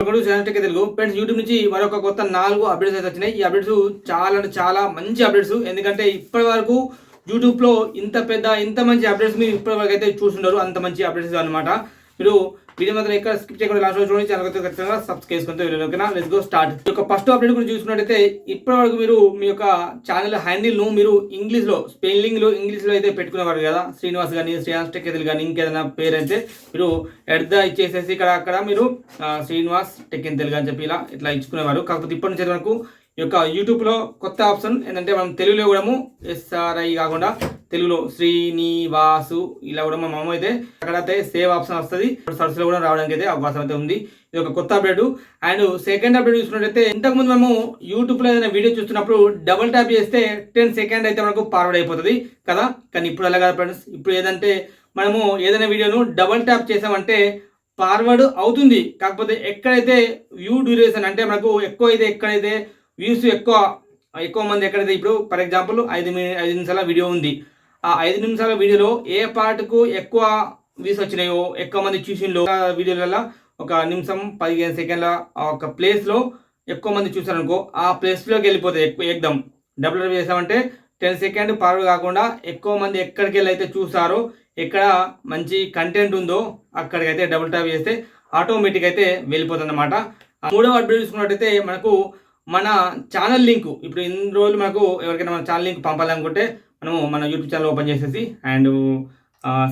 Telugu. Friends YouTube నుంచి మరొక కొత్త నాలుగు అప్డేట్స్ అయితే వచ్చినాయి. ఈ అప్డేట్స్ చాలా అంటే చాలా మంచి అప్డేట్స్ ఎందుకంటే ఇప్పటి వరకు యూట్యూబ్లో ఇంత పెద్ద ఇంత మంచి అప్డేట్స్ మీరు ఇప్పటి వరకు అయితే చూస్తుంటారు అంత మంచి అప్డేట్స్ అనమాట మీరు వీడియో మాత్రం ఎక్కడ స్కిప్ చేయకుండా లాస్ట్ చూడండి. ఛానల్ అయితే ఖచ్చితంగా సబ్స్క్రైబ్ చేసుకుంటే వీడియో ఓకేనా లెట్స్ గో స్టార్ట్ ఈ యొక్క ఫస్ట్ అప్డేట్ గురించి చూసుకున్నట్టయితే ఇప్పటివరకు మీరు మీ యొక్క ఛానల్ హ్యాండిల్ను మీరు ఇంగ్లీష్లో స్పెల్లింగ్లో ఇంగ్లీష్లో అయితే పెట్టుకునేవారు కదా. శ్రీనివాస్ కానీ శ్రీనివాస్ టెకెదిల్ కానీ ఇంకేదైనా పేరు అయితే మీరు ఎడ్ద ఇచ్చేసేసి ఇక్కడ అక్కడ మీరు శ్రీనివాస్ టెకెన్ అని చెప్పి ఇలా ఇట్లా ఇచ్చుకునేవారు. కాకపోతే ఇప్పటి నుంచి వరకు ఈ యొక్క యూట్యూబ్లో కొత్త ఆప్షన్ ఏంటంటే మనం తెలుగులో కూడా ఎస్ఆర్ఐ కాకుండా తెలుగులో శ్రీనివాసు ఇలా కూడా మనం అయితే అక్కడైతే సేవ్ ఆప్షన్ వస్తుంది. సర్చ్లో కూడా రావడానికి అయితే అవకాశం అయితే ఉంది. ఇది ఒక కొత్త అప్డేట్. అండ్ సెకండ్ అప్డేట్ చూసుకున్నట్టయితే ఇంతకుముందు మేము యూట్యూబ్లో ఏదైనా వీడియో చూస్తున్నప్పుడు డబుల్ ట్యాప్ చేస్తే టెన్ సెకండ్ అయితే మనకు ఫార్వర్డ్ అయిపోతుంది కదా. కానీ ఇప్పుడు అలా కాదు ఫ్రెండ్స్ ఇప్పుడు ఏదంటే మనము ఏదైనా వీడియోను డబుల్ ట్యాప్ చేసామంటే ఫార్వర్డ్ అవుతుంది. కాకపోతే ఎక్కడైతే వ్యూ డ్యూరేషన్ అంటే మనకు ఎక్కువ అయితే ఎక్కడైతే వ్యూస్ ఎక్కువ ఎక్కువ మంది ఎక్కడైతే ఇప్పుడు ఫర్ ఎగ్జాంపుల్ ఐదు ఐదు నిమిషాల వీడియో ఉంది. ఆ ఐదు నిమిషాల వీడియోలో ఏ పార్ట్కు ఎక్కువ వ్యూస్ వచ్చినాయో ఎక్కువ మంది చూసిండ్రు వీడియోలలో ఒక నిమిషం పదిహేను సెకండ్ల ఆ ఒక ప్లేస్లో ఎక్కువ మంది చూసారనుకో ఆ ప్లేస్లోకి వెళ్ళిపోతాయి ఎక్కువ ఎగ్దం డబుల్ టైప్ చేసామంటే టెన్ సెకండ్ ఫార్వర్డ్ కాకుండా ఎక్కువ మంది ఎక్కడికి వెళ్ళి అయితే చూసారో ఎక్కడ మంచి కంటెంట్ ఉందో అక్కడికైతే డబుల్ ట్యాప్ చేస్తే ఆటోమేటిక్ అయితే వెళ్ళిపోతుంది అనమాట మూడవ అప్డేట్ చూసుకున్నట్టయితే మనకు మన ఛానల్ లింక్ ఇప్పుడు ఇన్ని రోజులు మనకు ఎవరికైనా మన ఛానల్ లింక్ పంపాలనుకుంటే మనము మన యూట్యూబ్ ఛానల్ ఓపెన్ చేసేసి అండ్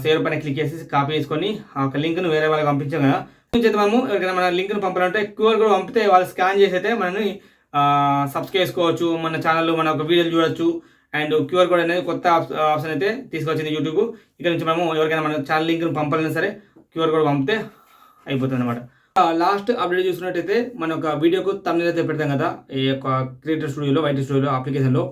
సేవ్ పైన క్లిక్ చేసేసి కాపీ చేసుకొని ఆ యొక్క లింక్ను వేరే వాళ్ళకి పంపించాం కదా. నుంచి మనము ఎవరికైనా మన లింక్ను పంపాలంటే క్యూఆర్ కోడ్ పంపితే వాళ్ళు స్కాన్ చేసి అయితే మనని సబ్స్క్రైబ్ చేసుకోవచ్చు. మన ఛానల్లో మన ఒక వీడియోలు చూడొచ్చు. అండ్ క్యూఆర్ కోడ్ అనేది కొత్త ఆప్షన్ అయితే తీసుకొచ్చింది యూట్యూబ్ ఇక్కడ నుంచి మనము ఎవరికైనా మన ఛానల్ లింక్ను పంపాలన్నా సరే క్యూఆర్ కోడ్ పంపితే అయిపోతుంది అనమాట లాస్ట్ అప్డేట్ చూసినట్టయితే మన ఒక వీడియోకు తమిళ అయితే పెడతాం కదా. ఈ యొక్క క్రియేటర్ స్టూడియోలో వైటీ స్టూడియోలో అప్లికేషన్లో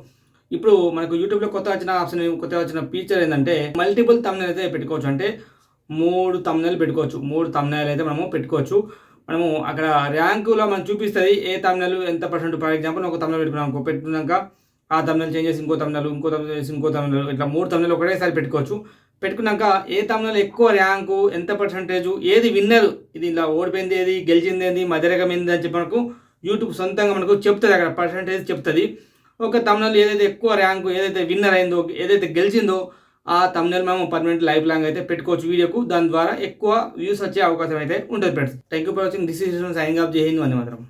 ఇప్పుడు మనకు యూట్యూబ్లో కొత్త వచ్చిన ఆప్షన్ కొత్త వచ్చిన ఫీచర్ ఏంటంటే మల్టిపుల్ తమ్నైల్ అయితే పెట్టుకోవచ్చు. అంటే మూడు తమ్నైలు పెట్టుకోవచ్చు. మూడు తమ్నైలు అయితే మనము పెట్టుకోవచ్చు. మనము అక్కడ ర్యాంకులో మనం చూపిస్తుంది ఏ తమ్నెల్ ఎంత పర్సెంట్ ఫర్ ఎగ్జాంపుల్ ఒక తమ్నెల్ పెట్టుకున్నాం అనుకో పెట్టుకున్నాక ఆ తమ్నెల్ చేంజ్ చేసి ఇంకో తమ్నెల్ ఇంకో తమ్నెల్ చేసి ఇంకో తమ్నెల్ ఇట్లా మూడు తమ్నెల్ ఒకటేసారి పెట్టుకోవచ్చు. పెట్టుకున్నాక ఏ తమ్నెల్ ఎక్కువ ర్యాంకు ఎంత పర్సంటేజ్ ఏది విన్నర్ ఇది ఇలా ఓడిపోయింది ఏది గెలిచింది ఏది మధ్యరకం ఏంది అని చెప్పి మనకు యూట్యూబ్ సొంతంగా మనకు చెప్తుంది. అక్కడ పర్సంటేజ్ చెప్తుంది. ఒక తమ్నెల్ ఏదైతే ఎక్కువ ర్యాంకు ఏదైతే విన్నర్ అయిందో ఏదైతే గెలిచిందో ఆ తమిళ మేము పర్మనెంట్ లైఫ్ లాంగ్ అయితే పెట్టుకోవచ్చు వీడియోకు దాని ద్వారా ఎక్కువ వ్యూస్ వచ్చే అవకాశం అయితే ఉంటుంది friends thank you for watching this is signing off జై హింద్ మాత్రం